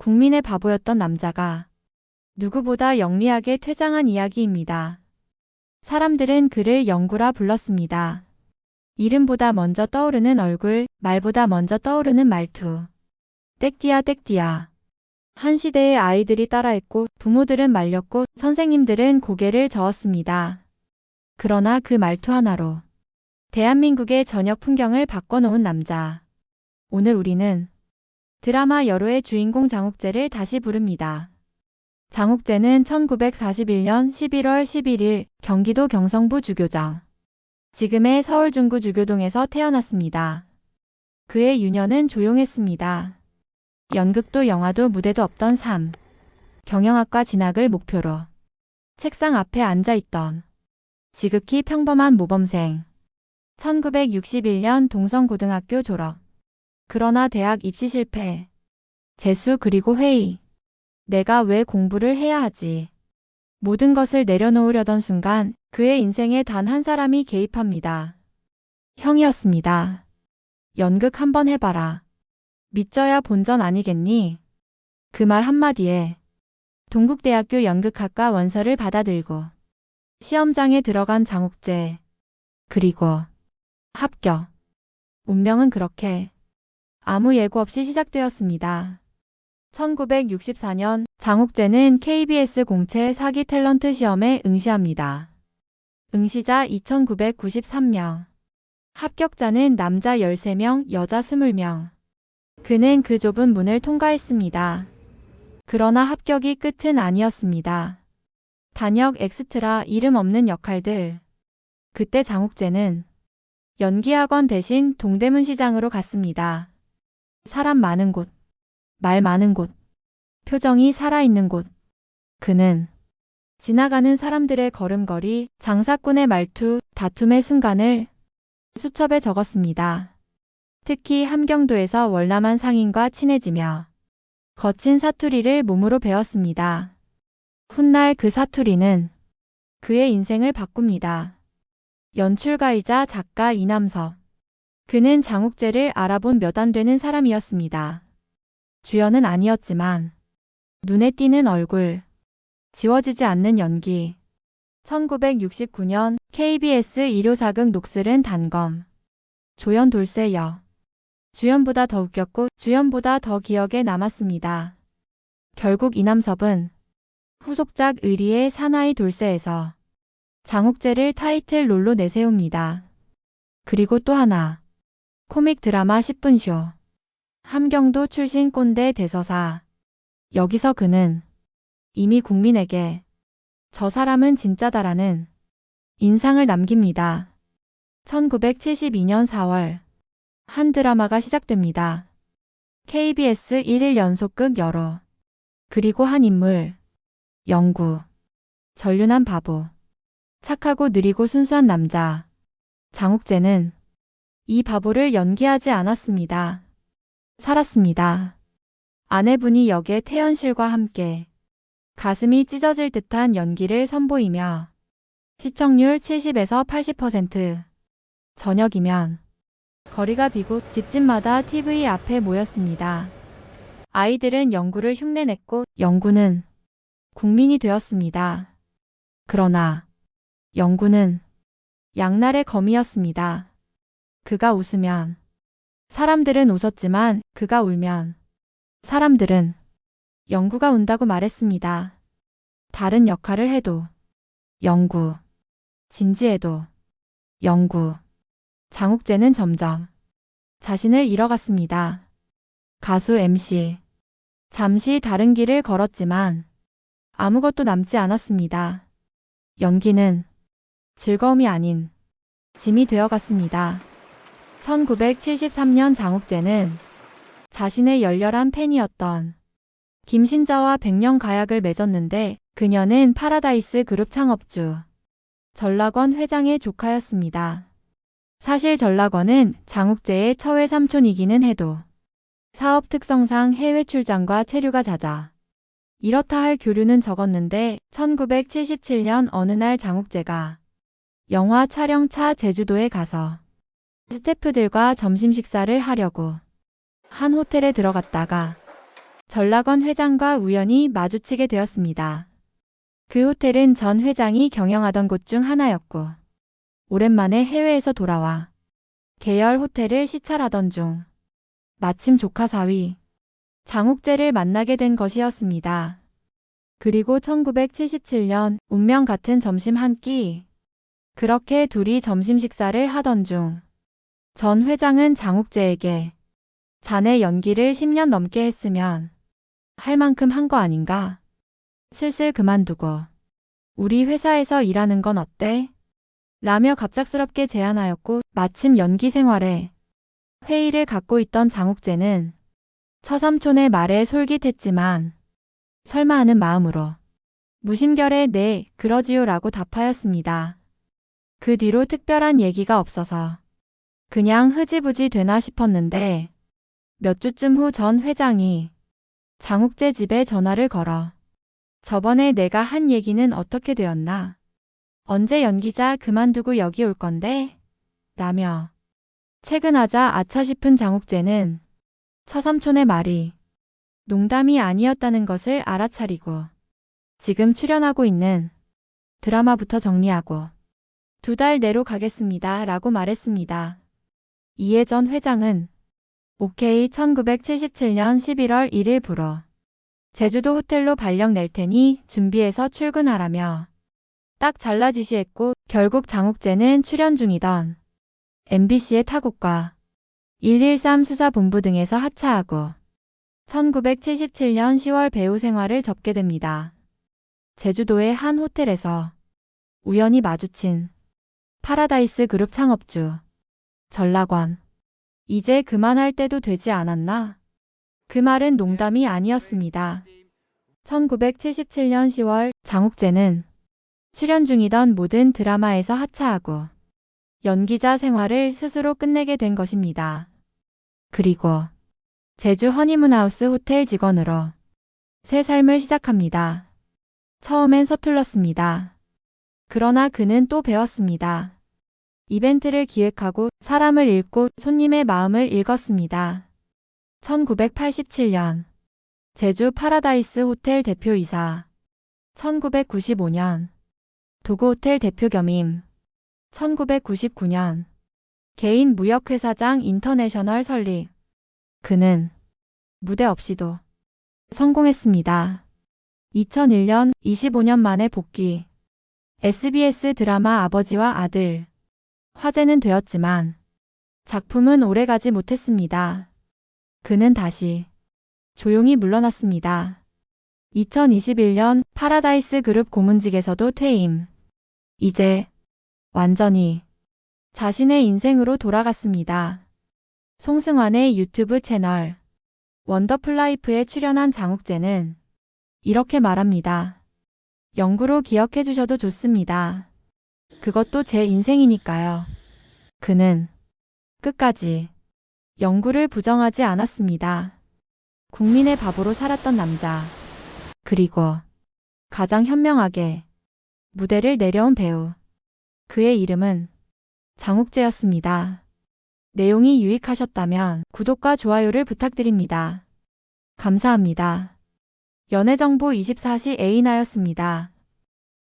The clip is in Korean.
국민의 바보였던 남자가 누구보다 영리하게 퇴장한 이야기입니다. 사람들은 그를 영구라 불렀습니다. 이름보다 먼저 떠오르는 얼굴, 말보다 먼저 떠오르는 말투. 땡띠야 땡띠야. 한 시대의 아이들이 따라했고 부모들은 말렸고 선생님들은 고개를 저었습니다. 그러나 그 말투 하나로 대한민국의 저녁 풍경을 바꿔놓은 남자. 오늘 우리는 드라마 여로의 주인공 장욱재를 다시 부릅니다. 장욱재는 1941년 11월 11일 경기도 경성부 주교장, 지금의 서울 중구 주교동에서 태어났습니다. 그의 유년은 조용했습니다. 연극도 영화도 무대도 없던 삶. 경영학과 진학을 목표로 책상 앞에 앉아 있던 지극히 평범한 모범생. 1961년 동성고등학교 졸업. 그러나 대학 입시 실패. 재수 그리고 회의. 내가 왜 공부를 해야 하지? 모든 것을 내려놓으려던 순간 그의 인생에 단 한 사람이 개입합니다. 형이었습니다. 연극 한번 해봐라. 믿져야 본전 아니겠니? 그 말 한마디에 동국대학교 연극학과 원서를 받아들고 시험장에 들어간 장욱재. 그리고 합격. 운명은 그렇게 아무 예고 없이 시작되었습니다. 1964년 장욱재는 KBS 공채 사기 탤런트 시험에 응시합니다. 응시자 2993명. 합격자는 남자 13명, 여자 20명. 그는 그 좁은 문을 통과했습니다. 그러나 합격이 끝은 아니었습니다. 단역 엑스트라 이름 없는 역할들. 그때 장욱재는 연기학원 대신 동대문 시장으로 갔습니다. 사람 많은 곳, 말 많은 곳, 표정이 살아있는 곳. 그는 지나가는 사람들의 걸음걸이, 장사꾼의 말투, 다툼의 순간을 수첩에 적었습니다. 특히 함경도에서 월남한 상인과 친해지며 거친 사투리를 몸으로 배웠습니다. 훗날 그 사투리는 그의 인생을 바꿉니다. 연출가이자 작가 이남섭. 그는 장욱재를 알아본 몇 안 되는 사람이었습니다. 주연은 아니었지만 눈에 띄는 얼굴, 지워지지 않는 연기. 1969년 KBS 일요사극 녹슬은 단검. 조연 돌쇠여. 주연보다 더 웃겼고 주연보다 더 기억에 남았습니다. 결국 이남섭은 후속작 의리의 사나이 돌쇠에서 장욱재를 타이틀 롤로 내세웁니다. 그리고 또 하나. 코믹 드라마 10분 쇼. 함경도 출신 꼰대 대서사. 여기서 그는 이미 국민에게 저 사람은 진짜다라는 인상을 남깁니다. 1972년 4월 한 드라마가 시작됩니다. KBS 1일 연속극 여로 그리고 한 인물 영구 전륜한 바보 착하고 느리고 순수한 남자 장욱재는 이 바보를 연기하지 않았습니다. 살았습니다. 아내분이 역의 태연실과 함께 가슴이 찢어질 듯한 연기를 선보이며 시청률 70에서 80% 저녁이면 거리가 비고 집집마다 TV 앞에 모였습니다. 아이들은 영구를 흉내냈고 영구는 국민이 되었습니다. 그러나 영구는 양날의 검이었습니다. 그가 웃으면 사람들은 웃었지만 그가 울면 사람들은 영구가 운다고 말했습니다. 다른 역할을 해도 영구, 진지해도 영구. 장욱재는 점점 자신을 잃어갔습니다. 가수 MC. 잠시 다른 길을 걸었지만 아무것도 남지 않았습니다. 연기는 즐거움이 아닌 짐이 되어갔습니다. 1973년 장욱재는 자신의 열렬한 팬이었던 김신자와 백년 가약을 맺었는데 그녀는 파라다이스 그룹 창업주 전락원 회장의 조카였습니다. 사실 전락원은 장욱재의 처외 삼촌이기는 해도 사업 특성상 해외 출장과 체류가 잦아 이렇다 할 교류는 적었는데 1977년 어느 날 장욱재가 영화 촬영차 제주도에 가서 스태프들과 점심 식사를 하려고 한 호텔에 들어갔다가 전락원 회장과 우연히 마주치게 되었습니다. 그 호텔은 전 회장이 경영하던 곳 중 하나였고, 오랜만에 해외에서 돌아와 계열 호텔을 시찰하던 중, 마침 조카 사위, 장욱재를 만나게 된 것이었습니다. 그리고 1977년 운명 같은 점심 한 끼. 그렇게 둘이 점심 식사를 하던 중, 전 회장은 장욱재에게 자네 연기를 10년 넘게 했으면 할 만큼 한 거 아닌가? 슬슬 그만두고 우리 회사에서 일하는 건 어때? 라며 갑작스럽게 제안하였고 마침 연기 생활에 회의를 갖고 있던 장욱재는 처삼촌의 말에 솔깃했지만 설마 하는 마음으로 무심결에 네, 그러지요 라고 답하였습니다. 그 뒤로 특별한 얘기가 없어서 그냥 흐지부지 되나 싶었는데 몇 주쯤 후 전 회장이 장욱재 집에 전화를 걸어 저번에 내가 한 얘기는 어떻게 되었나? 언제 연기자 그만두고 여기 올 건데? 라며 퇴근하자 아차 싶은 장욱재는 처삼촌의 말이 농담이 아니었다는 것을 알아차리고 지금 출연하고 있는 드라마부터 정리하고 두 달 내로 가겠습니다. 라고 말했습니다. 이에 전 회장은 오케이 1977년 11월 1일 부로 제주도 호텔로 발령 낼 테니 준비해서 출근하라며 딱 잘라 지시했고 결국 장욱재는 출연 중이던 MBC의 타국과 113 수사본부 등에서 하차하고 1977년 10월 배우 생활을 접게 됩니다. 제주도의 한 호텔에서 우연히 마주친 파라다이스 그룹 창업주 전락원 이제 그만할 때도 되지 않았나? 그 말은 농담이 아니었습니다. 1977년 10월 장욱재는 출연 중이던 모든 드라마에서 하차하고 연기자 생활을 스스로 끝내게 된 것입니다. 그리고 제주 허니문하우스 호텔 직원으로 새 삶을 시작합니다. 처음엔 서툴렀습니다. 그러나 그는 또 배웠습니다. 이벤트를 기획하고 사람을 읽고 손님의 마음을 읽었습니다. 1987년 제주 파라다이스 호텔 대표이사. 1995년 도고 호텔 대표 겸임. 1999년 개인 무역회사장 인터내셔널 설립 그는 무대 없이도 성공했습니다. 2001년 25년 만에 복귀. SBS 드라마 아버지와 아들 화제는 되었지만 작품은 오래가지 못했습니다. 그는 다시 조용히 물러났습니다. 2021년 파라다이스 그룹 고문직에서도 퇴임. 이제 완전히 자신의 인생으로 돌아갔습니다. 송승환의 유튜브 채널 원더풀 라이프에 출연한 장욱재는 이렇게 말합니다. 영구로 기억해 주셔도 좋습니다. 그것도 제 인생이니까요. 그는 끝까지 영구를 부정하지 않았습니다. 국민의 바보로 살았던 남자. 그리고 가장 현명하게 무대를 내려온 배우. 그의 이름은 장욱재였습니다. 내용이 유익하셨다면 구독과 좋아요를 부탁드립니다. 감사합니다. 연애정보 24시 에이나였습니다.